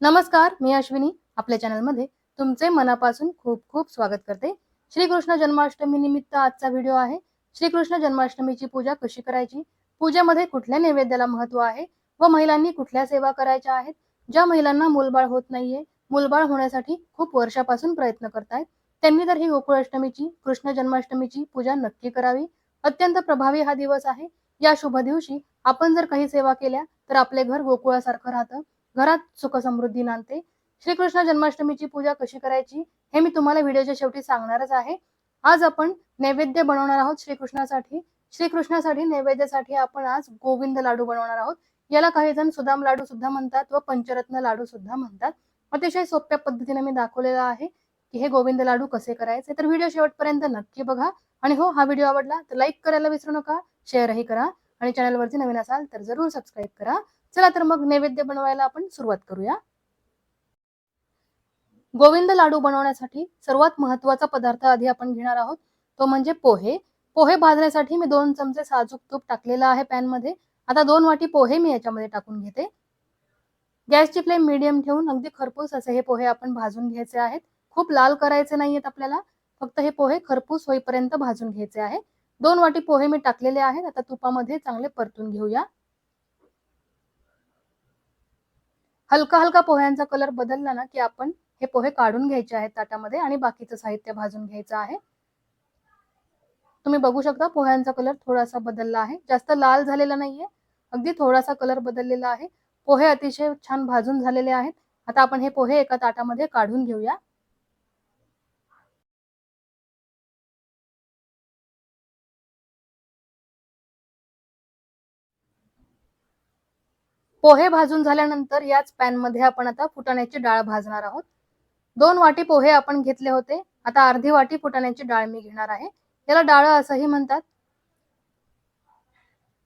नमस्कार मी अश्विनी. आपल्या चॅनलमध्ये तुमचे मनापासून खूप खूप स्वागत करते. श्रीकृष्ण जन्माष्टमी निमित्त आजचा व्हिडिओ आहे. श्रीकृष्ण जन्माष्टमीची पूजा कशी करायची? पूजेमध्ये कुठल्या नैवेद्याला महत्त्व आहे? व महिलांनी कुठल्या सेवा करायच्या आहेत? ज्या महिलांना मूलबाळ होत नाहीये मूलबाळ होण्यासाठी खूप वर्षापासून प्रयत्न करतायत. त्यांनी तर ही गोकुळाष्टमीची कृष्ण जन्माष्टमीची पूजा नक्की करावी. अत्यंत प्रभावी हा दिवस आहे. या शुभ दिवशी आपण जर काही सेवा केल्या तर आपले घर गोकुळासारखं राहतं. घरात सुख समृद्धी नांदते. श्रीकृष्ण जन्माष्टमीची पूजा कशी करायची हे मी तुम्हाला व्हिडिओच्या शेवटी सांगणारच आहे. आज आपण नैवेद्य बनवणार आहोत श्रीकृष्णासाठी. श्रीकृष्णासाठी नैवेद्यासाठी आपण आज गोविंद लाडू बनवणार आहोत. याला काही जण सुदाम लाडू सुद्धा म्हणतात व पंचरत्न लाडू सुद्धा म्हणतात. अतिशय सोप्या पद्धतीने मी दाखवलेला आहे की हे गोविंद लाडू कसे करायचे. तर व्हिडिओ शेवटपर्यंत नक्की बघा. आणि हो हा व्हिडिओ आवडला तर लाईक करायला विसरू नका शेअरही करा आणि चॅनलवरती नवीन असाल तर जरूर सबस्क्राईब करा. चला तर मग नैवेद्य बनवायला आपण सुरुवात करूया. गोविंद लाडू बनवण्यासाठी सर्वात महत्त्वाचा पदार्थ आधी आपण घेणार आहोत. तो म्हणजे पोहे. पोहे भाजण्यासाठी मी दोन चमचे साजूक तूप टाकलेलं आहे पॅनमध्ये. आता दोन वाटी पोहे मी याच्यामध्ये टाकून घेते. गॅसची फ्लेम मिडियम ठेवून अगदी खरपूस असे हे पोहे आपण भाजून घ्यायचे आहेत. खूप लाल करायचे नाहीयेत आपल्याला. फक्त हे पोहे खरपूस होईपर्यंत भाजून घ्यायचे आहे. दोन वाटी पोहे मी टाकलेले आहेत. आता तुपामध्ये चांगले परतून घेऊया. हलका हलका पोह्यांचा कलर बदलला ना की आपण हे पोहे काढून घ्यायचे आहेत ताटामध्ये आणि बाकीचं साहित्य भाजून घ्यायचं आहे. तुम्ही बघू शकता पोह्यांचा कलर थोडासा बदलला आहे. जास्त लाल झालेला नाहीये. अगदी थोडासा कलर बदललेला आहे. पोहे अतिशय छान भाजून झालेले आहेत. आता आपण हे पोहे एका ताटामध्ये काढून घेऊया. पोहे भाजून झाल्यानंतर याच पॅनमध्ये आपण आता फुटाण्याची डाळ भाजणार आहोत. दोन वाटी पोहे आपण घेतले होते. आता अर्धी वाटी फुटाण्याची डाळ मी घेणार आहे. याला डाळ असंही म्हणतात.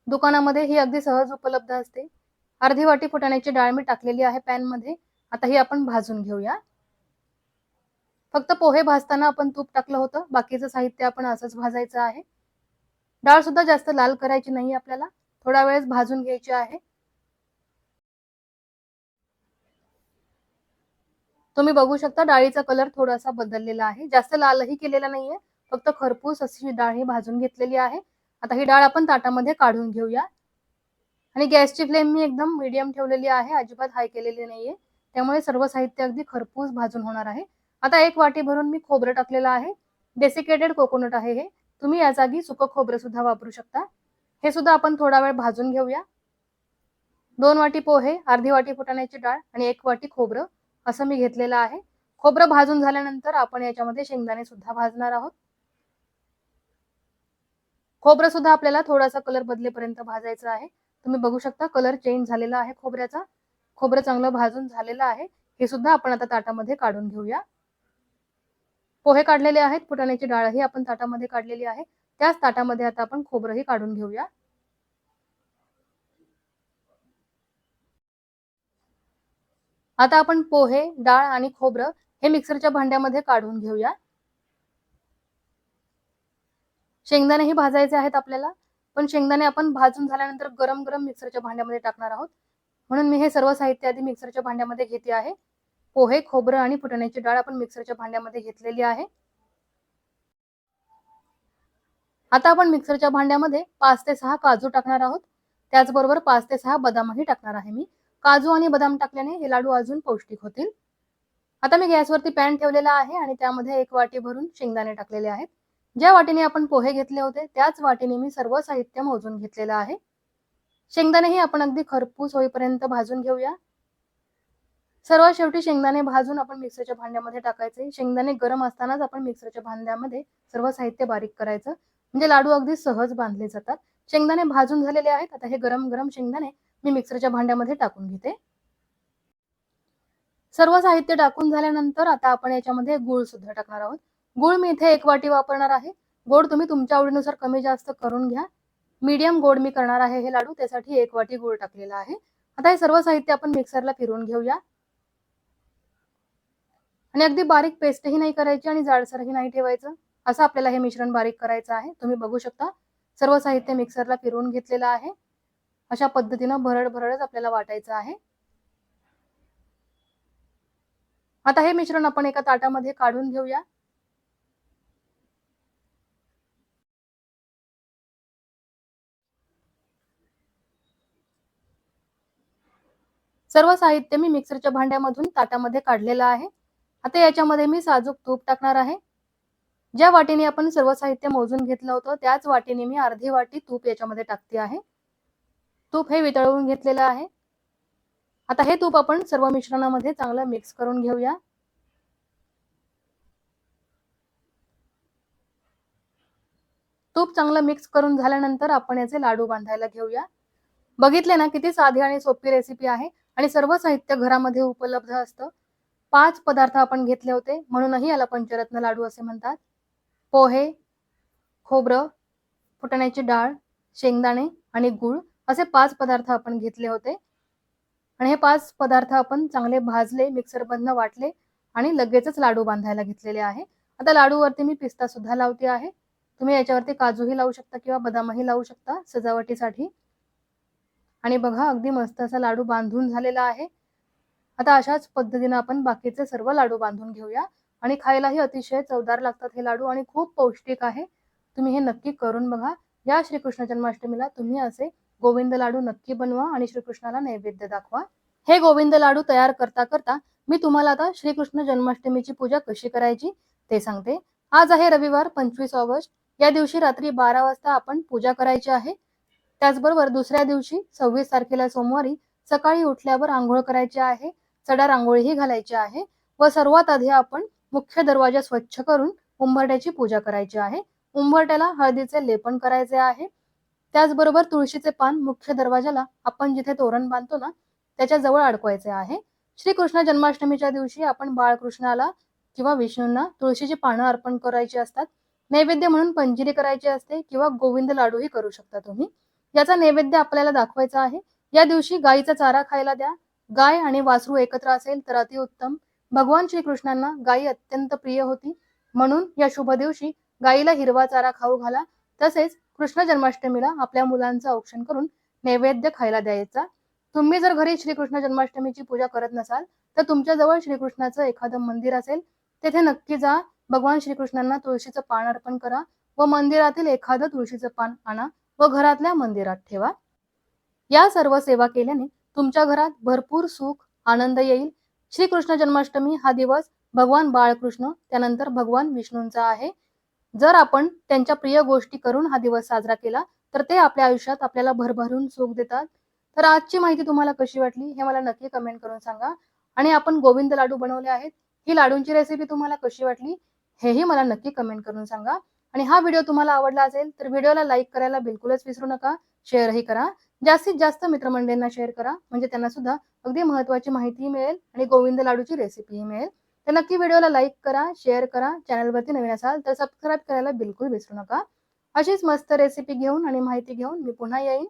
दुकानामध्ये ही अगदी सहज उपलब्ध असते. अर्धी वाटी फुटाण्याची डाळ मी टाकलेली आहे पॅनमध्ये आता ही आपण भाजून घेऊया. फक्त पोहे भाजताना आपण तूप टाकलं होतं. बाकीचं साहित्य आपण असंच भाजायचं आहे. डाळ सुद्धा जास्त लाल करायची नाही आपल्याला. थोडा वेळेस भाजून घ्यायची आहे. तुम्ही बघू शकता डाळीचा कलर थोडासा बदललेला आहे. जास्त लालही केलेला नाहीये. फक्त खरपूस अशी डाळ ही भाजून घेतलेली आहे. आता ही डाळ आपण ताटामध्ये काढून घेऊया. आणि गॅसची फ्लेम मी एकदम मीडियम ठेवलेली आहे. अजिबात हाय केलेली नाहीये. त्यामुळे सर्व साहित्य अगदी खरपूस भाजून होणार आहे. आता एक वाटी भरून मी खोबरं टाकलेलं आहे. डेसिकेटेड कोकोनट आहे हे. तुम्ही या जागी सुकं खोबरं सुद्धा वापरू शकता. हे सुद्धा आपण थोडा वेळ भाजून घेऊया. दोन वाटी पोहे अर्धी वाटी फुटाण्याची डाळ आणि एक वाटी खोबरं. असं मी घेतलेलं आहे. खोबरं भाजून झाल्यानंतर आपण याच्यामध्ये शेंगदाणे सुद्धा भाजणार आहोत. खोबरं सुद्धा आपल्याला थोडासा कलर बदलेपर्यंत भाजायचं आहे. तुम्ही बघू शकता कलर चेंज झालेला आहे खोबऱ्याचा. खोबरं चांगलं भाजून झालेलं आहे. हे सुद्धा आपण आता ताटामध्ये काढून घेऊया. पोहे काढलेले आहेत. फुटाण्याची डाळही आपण ताटामध्ये काढलेली आहे. त्याच ताटामध्ये आता आपण खोबरंही काढून घेऊया. आता आपण पोहे डाळ आणि खोबरं हे मिक्सरच्या भांड्यामध्ये काढून घेऊया. शेंगदाणेही भाजायचे आहेत आपल्याला पण शेंगदाणे आपण भाजून झाल्यानंतर गरम गरम मिक्सरच्या भांड्यामध्ये टाकणार आहोत. म्हणून मी हे सर्व साहित्य आधी मिक्सरच्या भांड्यामध्ये घेते आहे. पोहे खोबरं आणि फुटण्याची डाळ आपण मिक्सरच्या भांड्यामध्ये घेतलेली आहे. आता आपण मिक्सरच्या भांड्यामध्ये पाच ते सहा काजू टाकणार आहोत. त्याचबरोबर पाच ते सहा बदामही टाकणार आहे मी. काजू आणि बदाम टाकल्याने हे लाडू अजून पौष्टिक होतील. आता मी गॅसवरती पॅन ठेवलेला आहे आणि त्यामध्ये एक वाटी भरून शेंगदाणे टाकलेले आहेत. ज्या वाटीने आपण पोहे घेतले होते त्याच वाटीने मी सर्व साहित्य मोजून घेतलेलं आहे. शेंगदाणेही आपण अगदी खरपूस होईपर्यंत भाजून घेऊया. सर्वात शेवटी शेंगदाणे भाजून आपण मिक्सरच्या भांड्यामध्ये टाकायचे. शेंगदाणे गरम असतानाच आपण मिक्सरच्या भांड्यामध्ये सर्व साहित्य बारीक करायचं. म्हणजे लाडू अगदी सहज बांधले जातात. शेंगदाणे भाजून झालेले आहेत. आता हे गरम गरम शेंगदाणे मी मिक्सरच्या भांड्यामध्ये टाकून घेते. सर्व साहित्य टाकून झाल्यानंतर आता आपण याच्यामध्ये गुळ सुद्धा टाकणार आहोत. गुळ मी इथे एक वाटी वापरणार आहे. गोड तुम्ही तुमच्या आवडीनुसार कमी जास्त करून घ्या. मीडियम गोड मी करणार आहे हे लाडू त्यासाठी एक वाटी गुळ टाकलेला आहे. आता हे सर्व साहित्य आपण मिक्सरला फिरवून घेऊया. आणि अगदी बारीक पेस्टही नाही करायची आणि जाडसरही नाही ठेवायचं. असं आपल्याला हे मिश्रण बारीक करायचं आहे. तुम्ही बघू शकता सर्व साहित्य मिक्सरला फिरवून घेतलेलं आहे. अशा पद्धतीनं भरड भरडच आपल्याला वाटायचं आहे. आता हे मिश्रण आपण एका ताटामध्ये काढून घेऊया. सर्व साहित्य मी मिक्सरच्या भांड्यामधून ताटामध्ये काढलेलं आहे. आता याच्यामध्ये मी साजूक तूप टाकणार आहे. ज्या वाटीने आपण सर्व साहित्य मोजून घेतलं होतं त्याच वाटीने मी अर्धी वाटी तूप याच्यामध्ये टाकते आहे. तूप हे वितळवून घेतलेलं आहे. आता हे तूप आपण सर्व मिश्रणामध्ये चांगलं मिक्स करून घेऊया. तूप चांगलं मिक्स करून झाल्यानंतर आपण याचे लाडू बांधायला घेऊया. बघितले ना किती साधी आणि सोपी रेसिपी आहे आणि सर्व साहित्य घरामध्ये उपलब्ध असतं. पाच पदार्थ आपण घेतले होते म्हणूनही याला पंचरत्न लाडू असे म्हणतात. पोहे खोबरं फुटाण्याची डाळ शेंगदाणे आणि गूळ असे पाच पदार्थ आपण घेतले होते. आणि हे पाच पदार्थ आपण चांगले भाजले मिक्सर बंद वाटले आणि लगेचच लाडू बांधायला घेतलेले आहे. आता लाडूवरती मी पिस्ता सुद्धा लावते आहे. तुम्ही याच्यावरती काजूही लावू शकता किंवा बदामही लावू शकता सजावटीसाठी. आणि बघा अगदी मस्त असा लाडू बांधून झालेला आहे. आता अशाच पद्धतीनं आपण बाकीचे सर्व लाडू बांधून घेऊया. आणि खायलाही अतिशय चवदार लागतात हे लाडू आणि खूप पौष्टिक आहे. तुम्ही हे नक्की करून बघा. या श्रीकृष्ण जन्माष्टमीला तुम्ही असे गोविंद लाडू नक्की बनवा आणि श्रीकृष्णाला नैवेद्य दाखवा. हे गोविंद लाडू तयार करता करता मी तुम्हाला आता श्रीकृष्ण जन्माष्टमीची पूजा कशी करायची ते सांगते. आज आहे रविवार पंचवीस ऑगस्ट. या दिवशी रात्री बारा वाजता आपण पूजा करायची आहे. त्याचबरोबर दुसऱ्या दिवशी सव्वीस तारखेला सोमवारी सकाळी उठल्यावर आंघोळ करायची आहे. चढा रांगोळीही घालायची आहे व सर्वात आधी आपण मुख्य दरवाजा स्वच्छ करून उंबरट्याची पूजा करायची आहे. उंबरट्याला हळदीचे लेपन करायचे आहे. त्याचबरोबर तुळशीचे पान मुख्य दरवाजाला आपण जिथे तोरण बांधतो ना त्याच्याजवळ अडकवायचे आहे. श्रीकृष्ण जन्माष्टमीच्या दिवशी आपण बाळकृष्णाला किंवा विष्णूंना तुळशीची पानं अर्पण करायची असतात. नैवेद्य म्हणून पंजिरी करायची असते किंवा गोविंद लाडूही करू शकता तुम्ही. याचा नैवेद्य आपल्याला दाखवायचा आहे. या दिवशी गायीचा चारा खायला द्या. गाय आणि वासरू एकत्र असेल तर अतिउत्तम. भगवान श्रीकृष्णांना गायी अत्यंत प्रिय होती. म्हणून या शुभ दिवशी गायीला हिरवा चारा खाऊ घाला. तसेच कृष्ण जन्माष्टमीला आपल्या मुलांचं औक्षण करून नैवेद्य खायला द्यायचा. तुम्ही जर घरी श्रीकृष्ण जन्माष्टमीची पूजा करत नसाल तर तुमच्या जवळ श्रीकृष्णाचं एखादं मंदिर असेल तेथे नक्की जा. भगवान श्रीकृष्णांना तुळशीचं पान अर्पण करा व मंदिरातील एखादं तुळशीचं पान आणा व घरातल्या मंदिरात ठेवा. या सर्व सेवा केल्याने तुमच्या घरात भरपूर सुख आनंद येईल. श्रीकृष्ण जन्माष्टमी हा दिवस भगवान बाळकृष्ण त्यानंतर भगवान विष्णूंचा आहे. जर आपण त्यांच्या प्रिय गोष्टी करून हा दिवस साजरा केला तर ते आपल्या आयुष्यात आपल्याला भरभरून सुख देतात. तर आजची माहिती तुम्हाला कशी वाटली हे मला नक्की कमेंट करून सांगा. आणि आपण गोविंद लाडू बनवले आहेत ही लाडूंची रेसिपी तुम्हाला कशी वाटली हेही मला नक्की कमेंट करून सांगा. आणि हा व्हिडिओ तुम्हाला आवडला असेल तर व्हिडिओला लाईक करायला बिलकुलच विसरू नका शेअरही करा. जास्तीत जास्त मित्रमंडळींना शेअर करा म्हणजे त्यांना सुद्धा अगदी महत्वाची माहिती मिळेल आणि गोविंद लाडूची रेसिपीही मिळेल. तर नक्की व्हिडिओला लाईक करा शेअर करा चॅनलवरती नवीन असाल तर सबस्क्राईब करायला बिलकुल विसरू नका. अशीच मस्त रेसिपी घेऊन आणि माहिती घेऊन मी पुन्हा येईन.